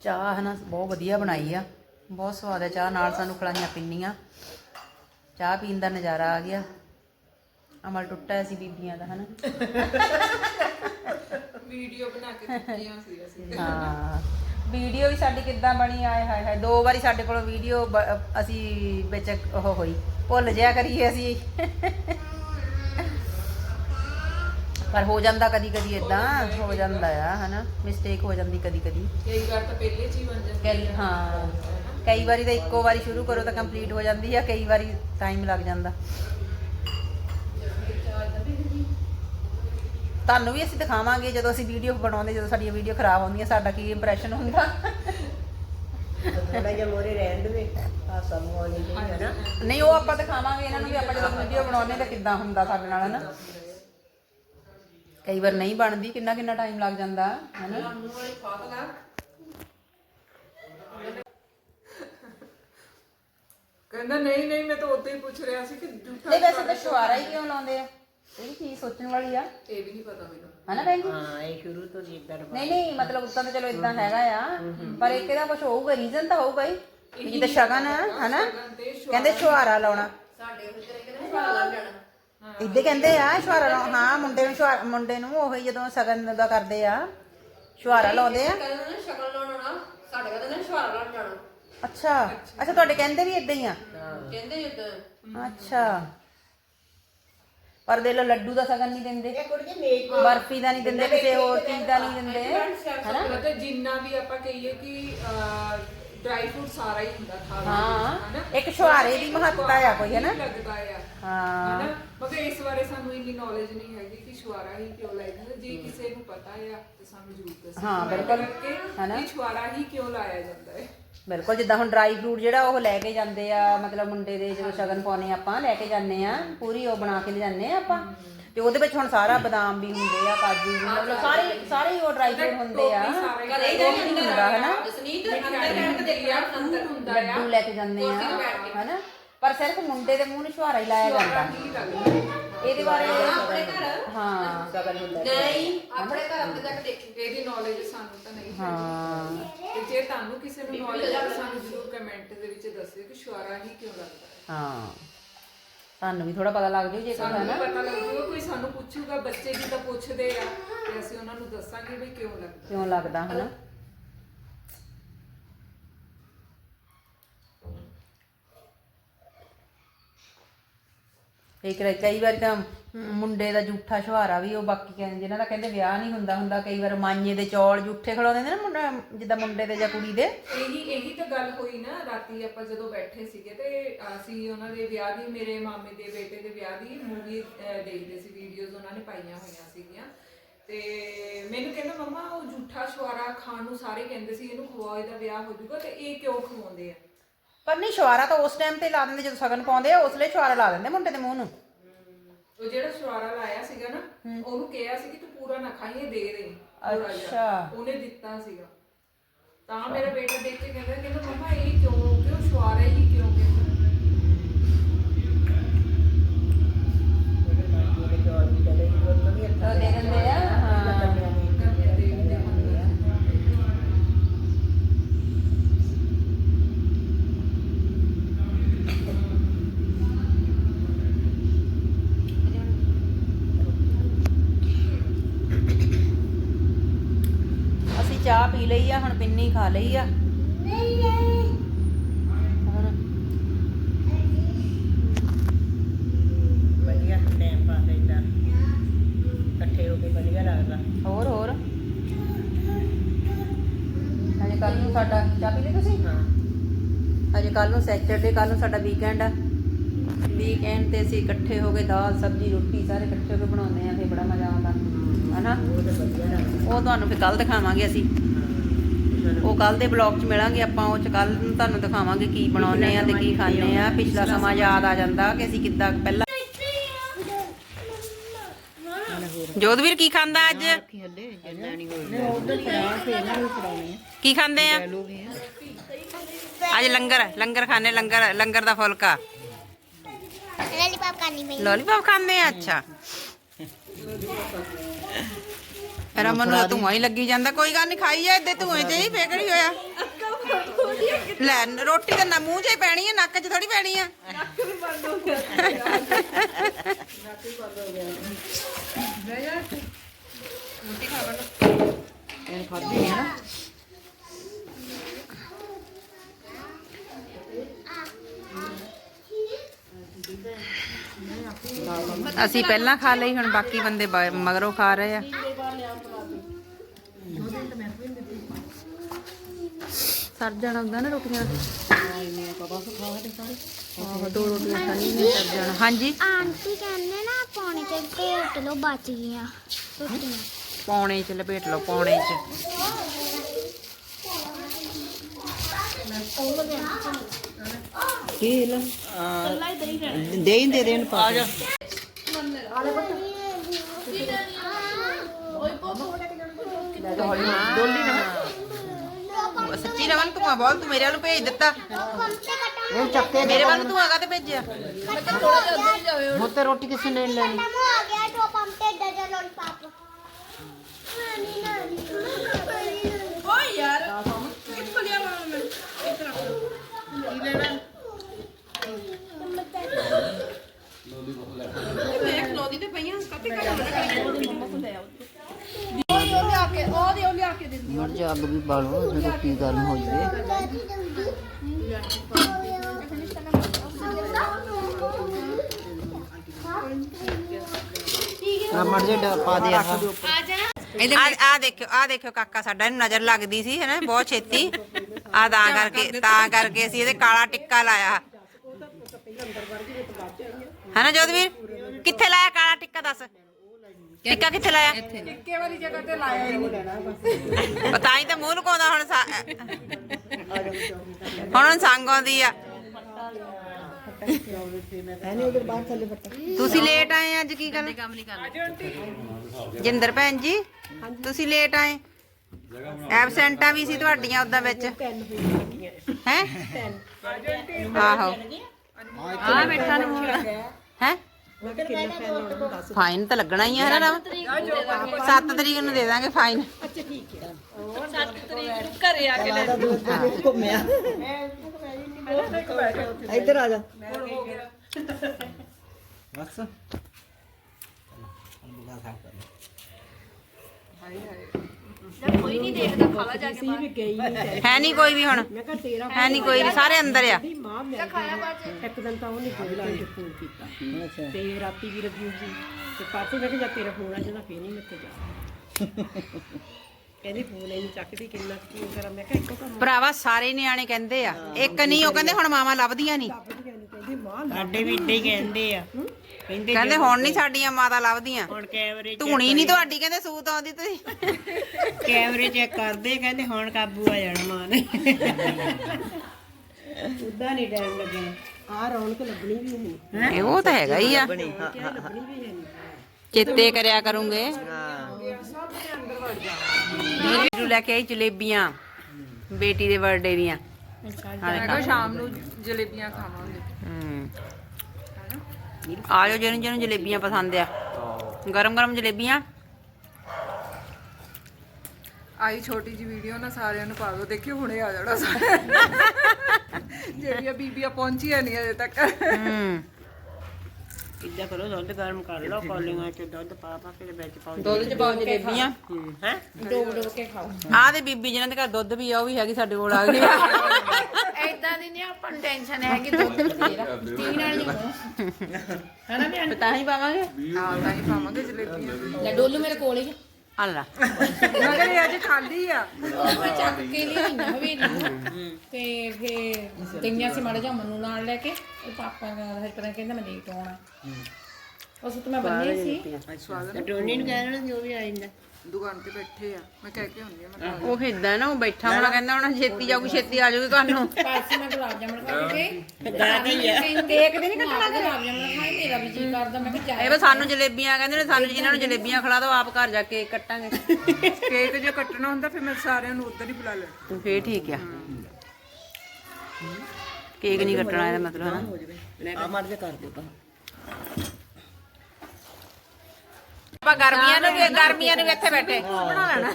S1: ਚਾਹ ਹੈ ਨਾ ਬਹੁਤ ਵਧੀਆ ਬਣਾਈ ਆ। ਬਹੁਤ ਸਵਾਦ ਹੈ ਚਾਹ ਨਾਲ ਸਾਨੂੰ ਖਲਾਈਆਂ ਪਿੰਨੀਆਂ ਚਾਹ ਪੀਣ ਦਾ ਨਜ਼ਾਰਾ ਆ ਗਿਆ। ਅਮਲ ਟੁੱਟਾ ਸੀ ਬੀਬੀਆਂ ਦਾ ਹਨਾ?
S3: ਵੀਡੀਓ ਬਣਾ ਕੇ ਦਿੱਤੀਆਂ ਸੀ ਅਸੀਂ।
S1: ਹਾਂ। ਵੀਡੀਓ ਵੀ ਸਾਡੀ ਕਿੱਦਾਂ ਬਣੀ? ਆਏ ਹਾਏ ਹਾਏ ਦੋ ਵਾਰੀ ਸਾਡੇ ਕੋਲ ਵੀਡੀਓ ਅਸੀਂ ਵਿੱਚ ਉਹ ਹੋਈ। ਭੁੱਲ ਜਿਆ ਕਰੀਏ ਅਸੀਂ। ਪਰ ਹੋ ਜਾਂਦਾ ਕਦੀ ਕਦੀ ਇਦਾਂ ਹੋ ਜਾਂਦਾ ਆ ਹਨਾ? ਮਿਸਟੇਕ ਹੋ ਜਾਂਦੀ ਕਦੀ ਕਦੀ
S3: ਕਈ ਵਾਰ ਤਾਂ ਪਹਿਲੇ ਚ ਹੀ ਬਣ ਜਾਂਦੀ
S1: ਹਾਂ। ਕਈ ਵਾਰੀ ਤਾਂ ਇੱਕੋ ਵਾਰੀ ਸ਼ੁਰੂ ਕਰੋ ਤਾਂ ਕੰਪਲੀਟ ਹੋ ਜਾਂਦੀ ਆ ਕਈ ਵਾਰੀ ਟਾਈਮ ਲੱਗ ਜਾਂਦਾ। ਤੁਹਾਨੂੰ ਵੀ ਅਸੀਂ ਦਿਖਾਵਾਂਗੇ ਜਦੋਂ ਅਸੀਂ ਵੀਡੀਓ ਬਣਾਉਂਦੇ ਜਦੋਂ ਸਾਡੀਆਂ ਵੀਡੀਓ ਖਰਾਬ ਹੁੰਦੀਆਂ ਸਾਡਾ ਕੀ ਇੰਪ੍ਰੈਸ਼ਨ ਹੁੰਦਾ।
S2: ਥੋੜਾ ਜਿਹਾ ਮੋਰੇ ਰਹਿਣ ਦੇਵੇ ਹਾਸਾ ਮੋਣੀ ਨਹੀਂ ਹੈ ਨਾ।
S1: ਨਹੀਂ ਉਹ ਆਪਾਂ ਦਿਖਾਵਾਂਗੇ ਇਹਨਾਂ ਨੂੰ ਵੀ ਆਪਾਂ ਜਦੋਂ ਵੀਡੀਓ ਬਣਾਉਂਦੇ ਤਾਂ ਕਿੱਦਾਂ ਹੁੰਦਾ ਸਾਡੇ ਨਾਲ ਹਨਾ? ਕਈ ਵਾਰ ਨਹੀਂ ਬਣਦੀ ਕਿੰਨਾ ਕਿੰਨਾ ਟਾਈਮ ਲੱਗ ਜਾਂਦਾ ਹਨਾ?
S3: ਕਹਿੰਦਾ ਨਹੀਂ ਨਹੀਂ ਮੈਂ ਤਾਂ ਉਦੋਂ ਹੀ ਪੁੱਛ ਰਿਹਾ ਸੀ ਕਿ ਝੂਠਾ
S1: ਤੇ ਵੈਸੇ ਤਾਂ ਸ਼ੁਆਰਾ ਹੀ ਕਿਉਂ ਲਾਉਂਦੇ ਆ? ਇਹ ਵੀ ਚੀਜ਼ ਸੋਚਣ ਵਾਲੀ ਆ।
S3: ਇਹ ਵੀ ਨਹੀਂ ਪਤਾ ਮੈਨੂੰ।
S1: ਹਨਾ ਭੈਣ ਜੀ?
S2: ਹਾਂ ਇਹ ਸ਼ੁਰੂ ਤੋਂ ਹੀ ਇਦਾਂ
S1: ਨਹੀਂ ਨਹੀਂ ਮਤਲਬ ਉਦਾਂ ਤਾਂ ਚਲੋ ਇਦਾਂ ਹੈਗਾ ਆ। ਪਰ ਇੱਕ ਇਹਦਾ ਕੁਝ ਹੋਊਗਾ ਰੀਜ਼ਨ ਤਾਂ ਹੋਊਗਾ ਹੀ। ਵੀ ਜਿੱਦਾਂ ਸ਼ਗਨ ਆ ਹਨਾ? ਕਹਿੰਦੇ ਛੁਹਾਰਾ ਲਾਉਣਾ। ਇੱਦੇ ਕਹਿੰਦੇ ਆ ਛੁਹਾਰਾ ਲਾਉਣਾ। ਹਾਂ ਮੁੰਡੇ ਨੂੰ ਛੁਹਾਰਾ ਮੁੰਡੇ ਨੂੰ ਉਹੀ ਜਦੋਂ ਸ਼ਗਨ ਦਾ ਕਰਦੇ ਆ ਛੁਹਾਰਾ ਲਾਉਂਦੇ ਆ।
S5: ਕਹਿੰਦੇ ਨੇ ਸ਼ਕਲ ਲਾਉਣਾ ਸਾਡੇ ਕਹਿੰਦੇ ਨੇ ਸ਼ਵਾਰਾ ਲਾਉਣ ਜਾਣਾ।
S1: ਅੱਛਾ। ਅੱਛਾ ਤੁਹਾਡੇ ਕਹਿੰਦੇ ਵੀ ਇਦਾਂ ਹੀ ਆ?
S5: ਕਹਿੰਦੇ ਜਿੱਦਾਂ
S1: ਅੱਛਾ। ਪਰ ਦੇ ਲੋ ਲੱਡੂ ਦਾ ਸ਼ਗਨ ਨਹੀਂ ਦਿੰਦੇ।
S2: ਕੁੜੀ ਮੇਜ
S1: ਬਰਫੀ ਦਾ ਨਹੀਂ ਦਿੰਦੇ ਕਿਸੇ ਹੋਰ ਚੀਜ਼ ਦਾ ਨਹੀਂ ਦਿੰਦੇ। ਹਨਾ?
S3: ਮਤਲਬ ਜਿੰਨਾ ਵੀ ਆਪਾਂ ਕਹੀਏ ਕਿ ਡਰਾਈ ਫਰੂਟ ਸਾਰਾ ਹੀ ਹੁੰਦਾ ਥਾਲੀ
S1: ਹਾਂ
S3: ਹਨਾ?
S1: ਇੱਕ ਛੁਹਾਰੇ ਦੀ ਮਹੱਤਤਾ ਆ ਕੋਈ ਹਨਾ?
S3: ਲੱਗਦਾ ਆ।
S1: ਹਾਂ।
S3: ਹਨਾ? ਮਗਰ ਇਸ ਬਾਰੇ ਸਾਨੂੰ ਇੰਨੀ ਨੌਲੇਜ ਨਹੀਂ ਹੈਗੀ ਕਿ ਸ਼ੁਆਰਾ ਹੀ ਕਿਉਂ ਲਾਇਆ ਜਾਂਦਾ ਜੇ ਕਿਸੇ ਨੂੰ ਪਤਾ ਆ ਤੇ ਸਾਨੂੰ ਜ਼ਰੂਰ ਦੱਸੋ।
S1: ਹਾਂ, ਬਿਲਕੁਲ। ਹਨਾ?
S3: ਕਿ ਸ਼ੁਆਰਾ ਹੀ ਕਿਉਂ ਲਾਇਆ ਜਾਂਦਾ ਹੈ?
S1: ਬਿਲਕੁਲ ਜਿੱਦਾਂ ਹੁਣ ਡਰਾਈ ਫਰੂਟ ਜਿਹੜਾ ਉਹ ਲੈ ਕੇ ਜਾਂਦੇ ਆ ਮਤਲਬ ਮੁੰਡੇ ਦੇ ਜਦੋਂ ਸ਼ਗਨ ਪਾਉਨੇ ਆਪਾਂ ਲੈ ਕੇ ਜਾਂਦੇ ਆ ਪੂਰੀ ਉਹ ਬਣਾ ਕੇ ਲੈ ਜਾਂਦੇ ਆ ਆਪਾਂ। ਤੇ ਉਹਦੇ ਵਿੱਚ ਹੁਣ ਸਾਰਾ ਬਦਾਮ ਵੀ ਹੁੰਦੇ ਆ ਕਾਜੂ ਵੀ ਮਤਲਬ ਸਾਰੇ ਸਾਰੇ ਹੀ ਉਹ ਡਰਾਈ ਫਰੂਟ ਹੁੰਦੇ ਆ।
S5: ਘਰੇ ਹੀ
S1: ਉਹ ਵੀ ਹੁੰਦਾ ਹਨਾ?
S5: ਜਸਨੀਤ ਅੰਦਰ ਬੈਠ ਕੇ ਦੇਖਿਆ ਅੰਦਰ
S3: ਹੁੰਦਾ ਆ
S1: ਲੱਡੂ ਲੈ ਕੇ ਜਾਂਦੇ ਆ ਹਨਾ? ਪਰ ਸਿਰਫ ਮੁੰਡੇ ਦੇ ਮੂੰਹ ਨੂੰ ਛੁਹਾਰਾ ਹੀ ਲਾਇਆ ਜਾਂਦਾ।
S3: ਹੀ
S1: ਇਹਦੇ ਬਾਰੇ
S5: ਆਪਣੇ ਘਰ।
S1: ਹਾਂ।
S5: ਨਹੀਂ ਆਪਣੇ ਘਰ ਅੰਦਰ ਜਾ ਕੇ ਦੇਖੀ
S3: ਇਹਦੀ ਨੌਲੇਜ ਸਾਨੂੰ ਤਾਂ ਨਹੀਂ
S1: ਹਾਂ।
S3: ਤੇ ਜੇ ਤੁਹਾਨੂੰ ਕਿਸੇ ਨੂੰ ਨੌਲੇਜ ਹੈ ਤਾਂ ਸਾਨੂੰ ਜ਼ਰੂਰ ਕਮੈਂਟ ਦੇ ਵਿੱਚ ਦੱਸਿਓ ਕਿ ਸ਼ੁਆਰਾ ਹੀ ਕਿਉਂ ਲੱਗਦਾ ਹੈ।
S1: ਹਾਂ। ਤੁਹਾਨੂੰ ਵੀ ਥੋੜਾ ਪਤਾ ਲੱਗ ਜਾਊ ਜੇ ਕੋਈ
S3: ਸਾਨੂੰ
S1: ਹਨਾ
S3: ਵੀ ਪਤਾ ਲੱਗੂਗਾ ਕੋਈ ਸਾਨੂੰ ਪੁੱਛੂਗਾ ਬੱਚੇ ਵੀ ਤਾਂ ਪੁੱਛਦੇ ਆ ਤੇ ਅਸੀਂ ਉਹਨਾਂ ਨੂੰ ਦੱਸਾਂਗੇ ਵੀ ਕਿਉਂ ਲੱਗਦਾ
S1: ਕਿਉਂ ਲੱਗਦਾ ਹਨਾ ਇੱਕ ਕਈ ਵਾਰੀ ਤਾਂ ਮੁੰਡੇ ਦਾ ਝੂਠਾ ਛੁਹਾਰਾ ਵੀ ਉਹ ਬਾਕੀ ਕਹਿੰਦੇ ਜਿਹਨਾਂ ਦਾ ਕਹਿੰਦੇ ਵਿਆਹ ਨਹੀਂ ਹੁੰਦਾ ਹੁੰਦਾ, ਕਈ ਵਾਰ ਮਾਈਏ ਦੇ ਚੌਲ ਝੂਠੇ ਖਿਲਾਉਂਦੇ ਨੇ ਨਾ ਮੁੰਡਾ, ਜਿੱਦਾਂ ਮੁੰਡੇ ਦੇ ਜਾਂ ਕੁੜੀ ਦੇ।
S3: ਇਹੀ ਇਹੀ ਤਾਂ ਗੱਲ ਹੋਈ ਨਾ ਰਾਤੀ ਆਪਾਂ ਜਦੋਂ ਬੈਠੇ ਸੀਗੇ ਤੇ ਅਸੀਂ ਉਹਨਾਂ ਦੇ ਵਿਆਹ ਦੀ, ਮੇਰੇ ਮਾਮੇ ਦੇ ਬੇਟੇ ਦੇ ਵਿਆਹ ਦੀ ਮੂਵੀ ਦੇਖਦੇ ਸੀ ਵੀਡੀਓਜ਼ ਉਹਨਾਂ ਨੇ ਪਾਈਆਂ ਹੋਈਆਂ ਸੀਗੀਆਂ। ਤੇ ਮੈਨੂੰ ਕਹਿੰਦਾ, ਮੰਮਾ, ਉਹ ਜੂਠਾ ਸ਼ਵਾਰਾ ਖਾਣ ਨੂੰ ਸਾਰੇ ਕਹਿੰਦੇ ਸੀ, ਇਹਨੂੰ ਖਵਾਓ, ਇਹਦਾ ਵਿਆਹ ਹੋ ਜਾਊਗਾ ਤੇ ਇਹ ਕਿਉਂ ਖਵਾਉਂਦੇ ਆ?
S1: ਪਰ ਨਹੀਂ ਸ਼ਵਾਰਾ ਤਾਂ ਉਸ ਟਾਈਮ ਤੇ ਲਾ ਦਿੰਦੇ ਜਦੋਂ ਸਗਨ ਪਾਉਂਦੇ ਆ ਉਸ ਲਈ ਸ਼ਵਾਰਾ ਲਾ ਦਿੰਦੇ ਮੁੰਡੇ ਦੇ ਮੂੰਹ ਨੂੰ।
S3: ਉਹ ਜਿਹੜਾ ਸ਼ਵਾਰਾ ਲਾਇਆ ਸੀਗਾ ਨਾ ਉਹਨੂੰ ਕਿਹਾ ਸੀ ਕਿ ਤੂੰ ਪੂਰਾ ਨਾ ਖਾਈ ਇਹ ਦੇ ਦੇ।
S1: ਅੱਛਾ।
S3: ਉਹਨੇ ਦਿੱਤਾ ਸੀਗਾ। ਤਾਂ ਮੇਰਾ ਬੇਟਾ ਦੇਖ ਕੇ ਕਹਿੰਦਾ ਕਹਿੰਦਾ ਮੰਮਾ ਇਹ ਕਿਉਂ ਕਿਉਂ ਸ਼ਵਾਰਾ ਹੀ ਕਿਉਂ ਕਹਿੰਦਾ
S1: ਉਹ ਦੇ ਦਿੰਦੇ ਆ ਹਾਂ ਅਸੀਂ ਚਾਹ ਪੀ ਲਈ ਆ ਹੁਣ ਪਿੰਨੀ ਖਾ ਲਈ ਆ। ਹੁਣ
S6: ਵਧੀਆ ਟਾਈਮ ਪਾਸ ਏਦਾਂ। ਇਕੱਠੇ ਹੋ ਕੇ ਵਧੀਆ ਲੱਗਦਾ।
S1: ਹੋਰ ਹੋਰ? ਅਜੇ ਕੱਲ ਨੂੰ ਸਾਡਾ ਲਈ ਤੁਸੀਂ? ਅਜੇ ਕੱਲ ਨੂੰ ਸੈਚਰਡੇ ਕੱਲ ਨੂੰ ਸਾਡਾ ਵੀਕਐਂਡ ਆ। ਵੀਕਐਂਡ ਤੇ ਅਸੀਂ ਇਕੱਠੇ ਹੋ ਕੇ ਦਾਲ ਸਬਜ਼ੀ ਰੋਟੀ ਸਾਰੇ ਇਕੱਠੇ ਹੋ ਕੇ ਬਣਾਉਂਦੇ ਆ ਫੇ ਬੜਾ ਮਜ਼ਾ ਆਉਂਦਾ। ਹਨਾ?
S6: ਉਹ ਤਾਂ
S1: ਤੁਹਾਨੂੰ ਫੇ ਕੱਲ ਦਿਖਾਵਾਂਗੇ ਅਸੀਂ। ਉਹ ਕੱਲ ਦੇ ਬਲੌਗ 'ਚ ਮਿਲਾਂਗੇ ਆਪਾਂ ਉਹ 'ਚ ਕੱਲ ਤੁਹਾਨੂੰ ਦਿਖਾਵਾਂਗੇ ਕੀ ਬਣਾਉਨੇ ਆ ਤੇ ਕੀ ਖਾਣੇ ਆ। ਪਿਛਲਾ ਸਮਾਂ ਯਾਦ ਆ ਜਾਂਦਾ ਕਿ ਅਸੀਂ ਕਿੱਦਾਂ ਪਹਿਲਾਂ ਜੋਧਵੀਰ ਕੀ ਖਾਂਦਾ ਅੱਜ? ਕੀ ਖਾਂਦੇ ਆ? ਅੱਜ ਲੰਗਰ ਲੰਗਰ ਖਾਣੇ ਲੰਗਰ ਲੰਗਰ ਦਾ ਫੁਲਕਾ।
S4: ਲੋਲੀਪਾਪ ਖਾਣੀ ਮੈਂ
S1: ਲੋਲੀਪਾਪ ਖਾਂਦੇ ਆ ਅੱਛਾ। ਰਮਨ ਨੂੰ ਤਾਂ ਧੂਆਂ ਹੀ ਲੱਗੀ ਜਾਂਦਾ ਕੋਈ ਗੱਲ ਨਹੀਂ ਖਾਈ ਜਾ ਇੱਦੇ ਧੂਏ ਚ ਹੀ ਫੇਕੜੀ ਹੋਇਆ। ਲੈ ਰੋਟੀ ਤਾਂ ਨਾ ਮੂੰਹ 'ਚ ਹੀ ਪੈਣੀ ਹੈ ਨੱਕ 'ਚ ਥੋੜੀ ਪੈਣੀ ਆ। ਅਸੀਂ ਪਹਿਲਾਂ ਖਾ ਲਈ ਹੁਣ ਬਾਕੀ ਬੰਦੇ ਮਗਰੋਂ ਖਾ ਰਹੇ ਆ। ਸਰ ਜਾਣਾ ਹੁੰਦਾ ਨਾ ਰੋਟੀਆਂ ਆਹੋ ਦੋ ਰੋਟੀਆਂ ਖਾਣੀ ਨੇ ਸਰ ਜਾਣਾ। ਹਾਂਜੀ?
S4: ਆਂਟੀ ਕਹਿੰਦੇ ਨਾ ਪੌਣੇ ਤੇ ਭੇਟ ਲੋ ਬਚ ਗਈਆਂ। ਰੋਟੀਆਂ
S1: ਪੌਣੇ ਚ ਲਪੇਟ ਲਓ ਪੌਣੇ ਚ।
S6: ਕੀ ਲਾ ਦੇ ਦੇ ਦੇਣ ਪਾ ਆ ਜਾ ਡੋਲੀ ਨਾ।
S1: ਸੱਚੀ ਰਮਨ ਧੂਆ ਬਹੁਤ ਤੂੰ ਮੇਰੇ ਵੱਲ ਨੂੰ ਭੇਜ ਦਿੱਤਾ।
S6: ਉਹ ਚੱਕੇ
S1: ਮੇਰੇ ਵੱਲ ਨੂੰ ਧੂਆ ਕਾ ਤੇ ਭੇਜਿਆ?
S6: ਥੋੜਾ ਜਿਹਾ ਉੱਧਰ ਹੀ ਜਾਵੇ ਹੁਣ ਤੇ ਰੋਟੀ ਕਿਸੇ ਨੇ ਨਹੀਂ ਲੈਣੀ।
S4: ਮਮਾ ਆ ਗਿਆ ਜੋ ਪੰਪ ਤੇ ਡਜਲ ਲੋਨ ਪਾਪ ਨਾਨੀ ਨਾਨੀ
S2: ਓ ਯਾਰ ਕਿੱਥੋਂ ਲਿਆ ਮਾਮਾ ਮੈਂ? ਇੱਕ ਰੱਖ ਲਓ। ਇਹ ਲੈਣਾ? ਲੋਲੀ ਬਹੁਤ ਲੈ ਦੇਖ ਲੋਦੀ ਤੇ ਪਈਆਂ ਕੱਤੇ ਕੱਟ ਲੈ ਮੰਮਾ ਤੋਂ ਲੈ ਆਓ ਕੇ ਉਹ ਦੇ ਉਹ ਲਿਆ ਕੇ ਦਿੰਦੀ
S6: ਮਰ ਜਾ ਅੱਗ ਵੀ ਬਾਲੋ ਜਦੋਂ ਕੀ ਗੱਲ ਹੋ ਜਵੇ। ਆ ਮਰ ਜਾ ਪਾ ਦੇ ਆਹ
S1: ਆ ਆ ਦੇਖਿਓ ਆ ਦੇਖਿਓ ਕਾਕਾ ਸਾਡਾ ਇਹਨੂੰ ਨਜ਼ਰ ਲੱਗਦੀ ਸੀ ਹੈ ਬਹੁਤ ਛੇਤੀ। ਆ ਤਾਂ ਕਰਕੇ ਤਾਂ ਕਰਕੇ ਅਸੀਂ ਇਹਦੇ ਕਾਲਾ ਟਿੱਕਾ ਲਾਇਆ। ਹੈ ਨਾ ਜੋਧਵੀਰ ਕਿੱਥੇ ਲਾਇਆ ਕਾਲਾ ਟਿੱਕਾ ਦੱਸ? ਟਿੱਕਾ ਕਿੱਥੇ ਲਾਇਆ?
S3: ਟਿੱਕੇ ਵਾਲੀ ਜਗ੍ਹਾ ਤੇ ਲਾਇਆ ਹੀ ਨਹੀਂ।
S1: ਪਤਾ ਹੀ ਤਾਂ ਮੂੰਹ ਲੁਕਾਉਂਦਾ ਹੁਣ ਸਾ- ਹੁਣ ਸੰਗ ਆਉਂਦੀ ਆ। ਤੁਸੀਂ ਲੇਟ ਆਏ ਅੱਜ ਕੀ ਗੱਲ?
S5: ਕੰਮ ਨਹੀਂ ਕਰਨਾ
S1: ਜਿੰਦਰ ਭੈਣ ਜੀ ਤੁਸੀਂ ਲੇਟ ਆਏ। ਐਬਸੈਂਟਾਂ ਵੀ ਸੀ ਤੁਹਾਡੀਆਂ ਉਦਾਂ ਵਿੱਚ। ਹੈ? ਆਹੋ।
S5: ਆ ਬੈਠਾ ਨੂੰ।
S1: ਹੈ? ਫਾਈਨ ਤਾਂ ਲੱਗਣਾ ਹੀ ਹੈ ਨਾ 7 ਤਰੀਕ ਨੂੰ ਦੇ ਦਾਂਗੇ ਫਾਈਨ।
S5: ਘਰੇ ਆ ਕੇ ਲੈ
S6: ਘੁੰਮਿਆ। ਇੱਧਰ ਆ ਜਾ। ਬਸ।
S5: ਕੋਈ ਨਹੀਂ ਦੇਖਦਾ ਖਾਲਾ ਜਾ ਕੇ
S1: ਹੈ ਨਹੀਂ ਕੋਈ ਵੀ ਹੁਣ। ਹੈ ਨਹੀਂ ਕੋਈ ਵੀ ਸਾਰੇ ਅੰਦਰ ਆ।
S7: ਮਾਂ ਇੱਕ ਦਿਨ ਤਾਂ ਉਹਨੇ ਕੋਈ ਲਾਈਨ ਤੇ ਫੋਨ ਕੀਤਾ। ਤੇ ਰਾਤੀ ਵੀ ਲੱਗੀ ਸੀ। ਤੇ ਪਰਸੋਂ ਮੈਂ ਕਿਹਾ ਜਾ ਤੇਰਾ ਫੋਨ ਆ ਜਾਂਦਾ ਫੇਰ ਨਹੀਂ ਮੈਥੇ ਜਾ ਕਹਿੰਦੀ ਫੋਨ ਹੀ ਨਹੀਂ ਚੱਕਦੀ ਕਿੰਨਾ ਕੀ ਕਰਾਂ? ਮੈਂ ਕਿਹਾ ਇੱਕੋ ਕੰਮ
S1: ਭਰਾਵਾ ਸਾਰੇ ਨਿਆਣੇ ਕਹਿੰਦੇ ਆ ਇੱਕ ਨਹੀਂ ਉਹ ਕਹਿੰਦੇ ਹੁਣ ਮਾਵਾਂ ਲੱਭਦੀਆਂ ਨਹੀਂ।
S7: ਕਹਿੰਦੀ ਮਾਂ
S6: ਸਾਡੇ ਵੀ ਇੱਡੇ ਹੀ ਕਹਿੰਦੇ ਆ। ਕਹਿੰਦੇ
S1: ਕਹਿੰਦੇ ਹੁਣ ਨਹੀਂ ਸਾਡੀਆਂ ਮਾਤਾ ਲੱਭਦੀਆਂ।
S6: ਹੁਣ ਕੈਮਰੇ
S1: ਧੂਣੀ ਨਹੀਂ ਤੁਹਾਡੀ ਕਹਿੰਦੇ ਸੂਤ ਆਉਂਦੀ ਤੁਸੀਂ।
S6: ਕੈਮਰੇ ਚੈੱਕ ਕਰਦੇ ਕਹਿੰਦੇ ਹੁਣ ਕਾਬੂ ਆ ਜਾਣਾ ਮਾਂ ਨੇ।
S7: ਉਦਾਂ ਨਹੀਂ ਟਾਈਮ ਲੱਗਣਾ। ਆ ਰੌਣਕ ਲੱਭਣੀ ਵੀ ਨਹੀਂ
S1: ਇਹ ਉਹ ਤਾਂ ਹੈਗਾ ਹੀ ਆ। ਚੇਤੇ ਕਰਿਆ ਕਰੂੰਗੇ। ਵੀਰੂ ਲੈ ਕੇ ਆਈ ਜਲੇਬੀਆਂ ਬੇਟੀ ਦੇ ਬਰਥਡੇ ਦੀਆਂ।
S3: ਕਿਹਾ ਸ਼ਾਮ ਨੂੰ ਜਲੇਬੀਆਂ ਖਾਵਾਂਗੇ।
S1: ਆ ਜਾਓ ਜਿਹਨੂੰ ਜਿਹਨੂੰ ਜਲੇਬੀਆਂ ਪਸੰਦ ਆ। ਗਰਮ ਗਰਮ ਜਲੇਬੀਆਂ।
S3: ਆਈ ਛੋਟੀ ਜੀ ਵੀਡੀਓ ਨਾ ਸਾਰਿਆਂ ਨੂੰ ਪਾ ਦਿਓ। ਦੇਖਿਓ ਹੁਣੇ ਆ ਜਾਣਾ ਸਾਰਿਆਂ ਜਿਹੜੀਆਂ ਬੀਬੀਆਂ ਪਹੁੰਚੀਆਂ ਨਹੀਂ ਅਜੇ ਤੱਕ।
S1: ਹੂੰ।
S2: ਇੱਦਾਂ ਕਰੋ ਦੁੱਧ ਗਰਮ ਕਰ ਲਓ ਕੌਲੀਆਂ ਚ ਦੁੱਧ ਪਾ ਪਾ ਕੇ ਵਿੱਚ ਪਾਓ।
S1: ਦੁੱਧ ਚ ਪਾਓ ਜਲੇਬੀਆਂ।
S2: ਹੈ
S7: ਡੋਬ ਡੋਬ ਕੇ ਖਾਓ।
S1: ਆਹ ਤੇ ਬੀਬੀ ਜਿਹਨਾਂ ਦੇ ਘਰ ਦੁੱਧ ਵੀ ਆ ਉਹ ਵੀ ਹੈਗੀ ਸਾਡੇ ਕੋਲ ਆ ਗਈ।
S5: ਐਦਾਂ ਦੀ ਨਹੀਂ ਆਪਾਂ ਨੂੰ ਟੈਨਸ਼ਨ ਹੈ ਕਿ ਦੁੱਧ ਬਥੇਰਾ ਪੀਣ ਵਾਲੀ ਹਨਾ ਭੈਣ
S1: ਤਾਂ ਹੀ ਪਾਵਾਂਗੇ।
S3: ਹਾਂ ਤਾਂ ਹੀ ਖਾਵਾਂਗੇ ਜਲੇਬੀਆਂ।
S5: ਲੈ ਡੋਲੂ ਮੇਰੇ ਕੋਲ ਹੀ
S1: ਅੱਲਾ
S3: ਮਗਰ ਇਹ ਅੱਜ ਖਾਲੀ ਆ।
S5: ਮੈਂ ਚੱਕ ਕੇ ਲਈ ਨਾ ਹਵੇਲੀ ਨੂੰ ਤੇ ਫੇ ਗਈਆਂ ਸੀ ਮਾੜਾ ਜਿਹਾ ਮੈਨੂੰ ਨਾਲ ਲੈ ਕੇ। ਉਹ ਪਾਪਾ ਤਰ੍ਹਾਂ ਕਹਿੰਦਾ ਮੈਂ ਲੇਟ ਆਉਣਾ। ਉਸ ਤੋਂ ਮੈਂ ਬੰਨੀ ਸੀ।
S2: ਟੋਨੀ ਨੂੰ। ਕਹਿ ਦੇਣਾ ਸੀ ਉਹ ਵੀ ਆ ਜਾਂਦਾ।
S3: ਦੁਕਾਨ ਤੇ ਬੈਠੇ ਆ। ਮੈਂ ਕਹਿ ਕੇ ਹੁੰਦੀ ਆ ਮੈਂ
S1: ਉਹ ਫਿਰ ਇਦਾਂ ਨਾ ਉਹ ਬੈਠਾ ਹੋਣਾ। ਕਹਿੰਦਾ ਹੁਣ ਛੇਤੀ ਜਾਊਗੀ ਛੇਤੀ ਆ ਜਾਊਗੀ ਤੁਹਾਨੂੰ।
S5: ਪਾਸੇ ਮੈਂ ਗੁਲਾਬ ਜਾਮਣ ਖਾ ਕੇ।
S2: ਗਾ ਕੇ ਹੀ ਆ।
S5: ਕੇਕ ਦੇ ਨਹੀਂ ਕੱਟਣਾ ਗੁਲਾਬ ਜਾਮਣ ਖਾਏ ਮੇਰਾ ਵੀ ਜੀ ਕਰਦਾ। ਮੈਂ ਕਿਹਾ
S1: ਇਹ ਵੀ ਸਾਨੂੰ ਜਲੇਬੀਆਂ ਕਹਿੰਦੇ ਨੇ ਸਾਨੂੰ ਇਹਨਾਂ ਨੂੰ ਜਲੇਬੀਆਂ ਖਿਲਾ ਦਿਓ ਆਪ ਘਰ ਜਾ ਕੇ ਕੱਟਾਂਗੇ।
S3: ਕੇਕ ਜੇ ਕੱਟਣਾ ਹੁੰਦਾ ਫਿਰ ਮੈਂ ਸਾਰਿਆਂ ਨੂੰ ਉੱਧਰ ਹੀ ਬੁਲਾ ਲੈਣਾ
S1: ਫੇਰ ਠੀਕ ਆ। ਕੇਕ ਨਹੀਂ ਕੱਟਣਾ ਇਹਦਾ ਮਤਲਬ ਹੈ ਨਾ
S2: ਆ ਮਰ ਜਾ ਕਰ ਦਿਓ ਤਾਂ
S1: ਆਪਾਂ ਗਰਮੀਆਂ ਨੂੰ ਵੀ ਗਰਮੀਆਂ ਨੂੰ ਵੀ ਇੱਥੇ ਬੈਠੇ। ਬਣਾ ਲੈਣਾ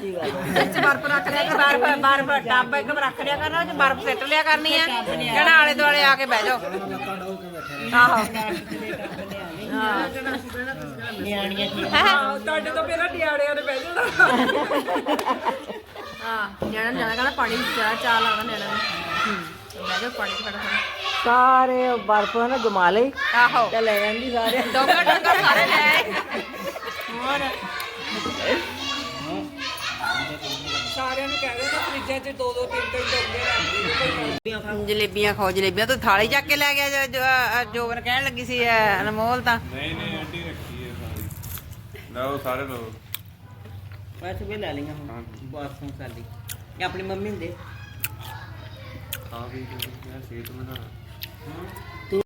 S1: ਵਿੱਚ ਬਰਫ਼ ਰੱਖ ਲਿਆ ਕਰ ਬਰਫ਼ ਬਰਫ਼ ਟੱਬ ਇੱਕ ਰੱਖ ਲਿਆ ਕਰਨਾ ਉਹ ਚ ਬਰਫ਼ ਸਿੱਟ ਲਿਆ ਕਰਨੀ ਆ ਜਿਹੜਾ ਆਲੇ ਦੁਆਲੇ ਆ ਕੇ ਬਹਿ ਜਾਓ। ਆਹੋ।
S2: ਨਿਆਣੀਆਂ ਜੀ
S3: ਹਾਂ। ਤੁਹਾਡੇ ਤੋਂ ਪਹਿਲਾਂ ਨਿਆਣਿਆਂ ਨੇ ਬਹਿ ਜਾਣਾ।
S8: ਹਾਂ ਨਿਆਣਾ ਨਿਆਣਾ ਕਹਿੰਦਾ ਪਾਣੀ ਚਾਹ ਚਾਹ ਲਾਉਣਾ ਨਿਆਣਾ ਨੇ। ਮੈਂ ਕਿਹਾ ਪਾਣੀ ਫੜਾ
S2: ਸਾਰੇ ਬਰਫ ਨਾ ਜਮਾ ਲਈ।
S1: ਆਹੋ।
S2: ਤੇ ਲੈ ਜਾਂਦੀ ਸਾਰੇ।
S1: ਡੋਂਗਾ ਡੋਂਗਾ ਸਾਰੇ ਲੈ ਆਏ
S3: ਸਾਰਿਆਂ ਨੂੰ ਕਹਿ ਦੇਣਾ ਫਰਿੱਜਾਂ 'ਚ ਦੋ ਦੋ ਤਿੰਨ ਤਿੰਨ ਡੋਂਗੇ ਰੱਖ ਦਿਓ
S1: ਜਲੇਬੀਆਂ ਖਾਓ ਜਲੇਬੀਆਂ ਤੂੰ ਥਾਲੀ ਚੱਕ ਕੇ ਲੈ ਗਿਆ ਜੋ- ਜੋ ਅ, ਜੋਬਨ ਕਹਿਣ ਲੱਗੀ ਸੀ ਅਨਮੋਲ ਤਾਂ।
S9: ਨਹੀਂ ਨਹੀਂ ਆਂਟੀ ਰੱਖੀ ਹੈ ਸਾਰੀ। ਲਓ ਸਾਰੇ ਲਓ।
S2: ਬਸ ਵੀ ਲੈ ਲਈਆਂ ਹੁਣ ਬਸ ਹੁਣ ਸਾਡੀ ਇਹ ਆਪਣੀ ਮੰਮੀ ਹੁੰਦੇ
S9: ਖਾ ਵੀ ਸਿਹਤ ਬਣਾਉਣਾ